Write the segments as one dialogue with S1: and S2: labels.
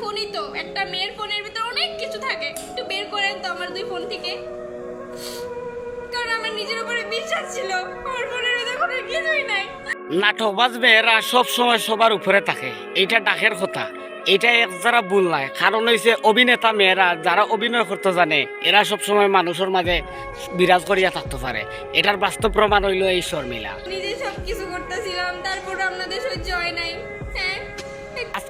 S1: ফোনই তো। একটা মেয়ের ফোনের ভিতর অনেক কিছু থাকে। একটু বের করেন তো আমার দুই ফোন থেকে। কারণ আমার নিজের উপরে বিশ্বাস ছিল। আমার ফোনের ভিতর কোনো কিছুই নাই।
S2: নাটকবাজ মেয়েরা সব সময় সবার উপরে থাকে। এইটা ডাকের কথা। এটা এক যারা ভুল নাই। কারণ হইছে অভিনেতা মেয়েরা যারা অভিনয় করতে জানে এরা সব সময় মানুষের মাঝে বিরাজ করিয়া থাকতে পারে। এটার বাস্তব প্রমাণ হইল এই শর্মিলা।
S1: নিজে সব কিছু করতেছিলাম তারপর আপনাদের সহ্য হয় নাই। হ্যাঁ?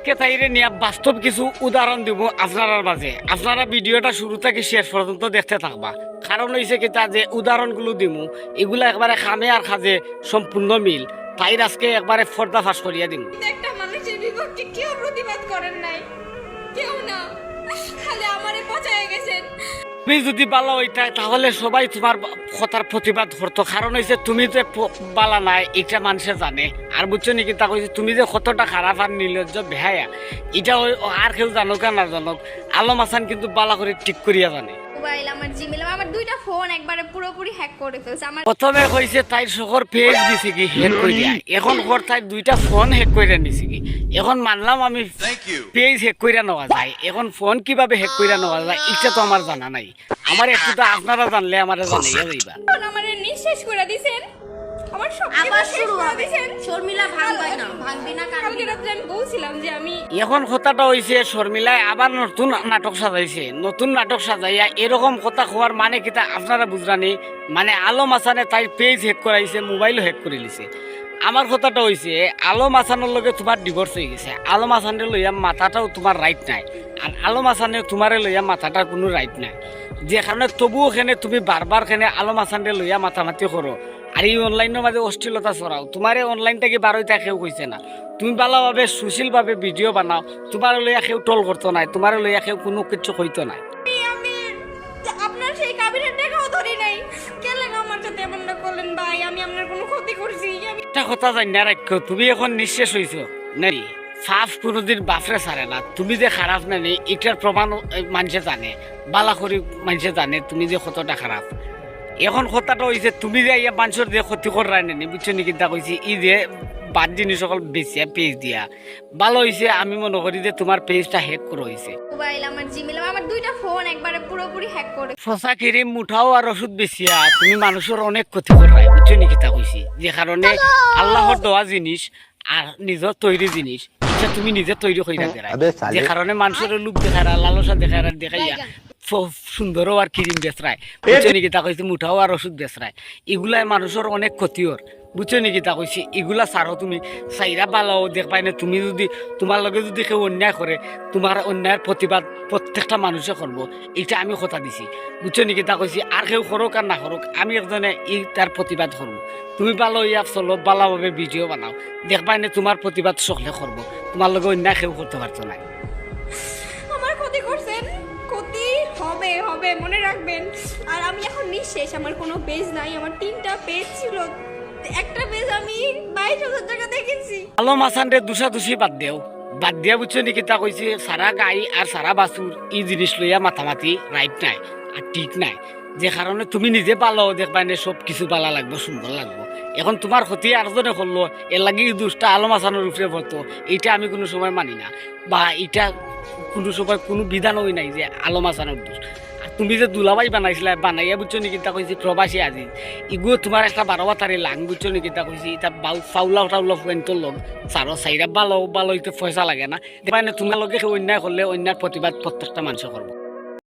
S2: আজকে তাইরে নিয়ে বাস্তব কিছু উদাহরণ দিব আপনারার মাঝে। আপনারা ভিডিওটা শুরু থেকে শেষ পর্যন্ত দেখতে থাকবা। কারণ হয়েছে কি তা যে উদাহরণগুলো দিব এগুলো একবারে খামে আর খাজে সম্পূর্ণ মিল। তাই আজকে একবারে ফর্দা ফাঁস করিয়া
S1: কেউ প্রতিবাদ করেন নাই। কেউ না। খালি আমারে গেছেন।
S2: তুমি যদি বালা ওইটা তাহলে সবাই তোমার কথার প্রতিবাদ করতো কারণ হয়েছে তুমি যে বালা নাই, এটা মানুষে জানে। আর বুঝছ নাকি? তা কইছে তুমি যে কতটা খারাপ আর নির্লজ্জ ভেয়া এটা আর কেউ জানুক আর না জানুক, আলম হাসান কিন্তু বালা করে ঠিক করিয়া জানে।
S1: ফোন একবারে পুরোপুরি হ্যাক করে ফেলছে। আমার
S2: প্রথমে কইছে তাই সকর পেজ দিছে কি হ্যাক করে দিয়া। এখন কর তাই দুইটা ফোন হ্যাক করে নিছে কি। এখন মানলাম আমি. পেজ হ্যাক করে নেওয়া যায়। এখন ফোন কীভাবে হ্যাক করে নেওয়া যায় এটা তো আমার জানা নাই। আমার একটু তো আপনারা জানলে আমার জানাইয়া যাইবা।
S1: আমারে আমার নিঃশেষ করে দিছেন। আমার সব
S3: আবার শুরু হবে। শর্মিলা ভাঙবাই না ভাঙবি না
S1: কালকে আমি বলছিলাম যে আমি
S2: এখন কথাটা হইছে শর্মিলায় আবার নতুন নাটক সাজাইছে। নতুন নাটক সাজাইয়া এরকম কথা হওয়ার মানে কিতা আপনারা বুঝরানি? মানে আলম আসানে তাই পেজ হ্যাক করাইছে মোবাইলও হ্যাক করে লিছে আমার কথাটা হইছে আলম আসানের লগে তোমার ডিভোর্স হয়ে গেছে। আলম আসানের লইয়া মাথাটাও তোমার রাইট নাই। আর আলম আসানে তোমারে লইয়া মাথাটার কোনো রাইট নাই। যে কারণে তবুও খেনে তুমি বারবার খেনে আলম আসানরে লইয়া মাথামাতি করো। আর এই অনলাইনের মাঝে অশ্লীলতা ছড়াও। তোমার অনলাইন থেকে বারোইটা কেউ কইছে না। তুমি ভালোভাবে সুশীলভাবে ভিডিও বানাও। তোমার লইয়া কেউ টল করতো নাই তোমার লইয়া কেউ কোনো কিছু কইতো নাই।
S1: আমি আপনার সেই কাবিনের দেখাও ধরি নাই। কে আমার সাথে এমনটা করলেন ভাই? আমি আপনার কোনো ক্ষতি করছি।
S2: একটা কথা জানি না রাখো তুমি এখন নিঃশেষ হইছো। নারী ফাফ কোনোদিন বাফরে ছাড়ে না। তুমি যে খারাপ নানি এটার প্রমাণ মানুষে জানে। বালা করি মানুষে জানে তুমি যে কতটা খারাপ। এখন কথাটা হয়েছে তুমি যে ইয়া মানুষের যে ক্ষতি করার নেনি বুঝছ নি কিতা কইছি ই যে বাদ জিনিস সকল বেচিয়া পেজ দিয়া। ভালো হয়েছে আমি মনে করি যে তোমার পেজটা হ্যাক করে হয়েছে
S1: মোবাইল আমার জিমেল আমার দুইটা ফোন একবারে পুরোপুরি হ্যাক করে
S2: ফসা ক্রিম মুঠাও আর ওষুধ বেচিয়া তুমি মানুষের অনেক ক্ষতি করাই বুঝছ নি কিতা কইছি যে কারণে আল্লাহর দেওয়া জিনিস আর নিজের তৈরি জিনিস তুমি নিজে তৈরি হয়ে রাখবে
S4: আবে
S2: যে কারণে মানুষের লোক দেখায় লালসা আর দেখাইয়া সুন্দরও আর ক্রিম বেচরায় বুঝছ নি কিতা কইছি মুঠাও আর ওষুধ বেচরায় এগুলাই মানুষের অনেক ক্ষতির বুঝছ নি কিতা কইছি এগুলা ছাড়ো তুমি চাইরা বালাও দেখবাই না? তুমি যদি তোমার লগে যদি কেউ অন্যায় করে তোমার অন্যায়ের প্রতিবাদ প্রত্যেকটা মানুষে করব এটা আমি কথা দিছি। বুঝছ নি কিতা কইছি আর কেউ করুক আর না করুক আমি একজনে ই তার প্রতিবাদ করব তুমি ভালো ইয়া চলো ভালোভাবে ভিডিও বানাও। দেখবাই না? তোমার প্রতিবাদ সকলে করব তোমার লগে অন্যায় কেউ করতে পারতো না
S1: আমার ক্ষতি করছেন হবে, মনে রাখবেন। আর আমি এখন নিঃশেষ, আমার কোনো পেজ নাই, আমার তিনটা পেজ ছিল। একটা পেজ আমি বাইশ হাজার টাকা দেখেছি।
S2: আলম হাসানরে দুষাদুষি বাদ দেও। বাদ দিয়া বুঝছ নাকি তা কইছে, সারা গাই আর সারা বাসুর এই জিনিস লইয়া মাথামাতি রাইট নাই, আর ঠিক নাই। যে কারণে তুমি নিজে পালো, দেখবা নে সব কিছু পালা লাগবে, সুন্দর লাগবে। এখন তোমার ক্ষতি আরজনে করল, এর লাগি এই দুষ্টা আলম হাসানের উপরে পড়তো, এইটা আমি কোনো সময় মানি না। বা এটা কোনো সময় কোনো বিধানই নাই যে আলম হাসানের দোষ। তুমি যে দুলাবাই বানাইছিলা, বানাইয়া বুঝছ নাকি, তা কইছি প্রবাসী আজি ইগুলো তোমার একটা বারো বাতারি লাং বুঝছ নাকি, তা কইছি এটা ফাউলা টাউলা ফুয়েন্টর লগ, চারো চাইরা বালো বালো ইতে পয়সা লাগে না। মানে তোমার লগে অন্যায় করলে অন্যায় প্রতিবাদ প্রত্যেকটা মানুষে করব।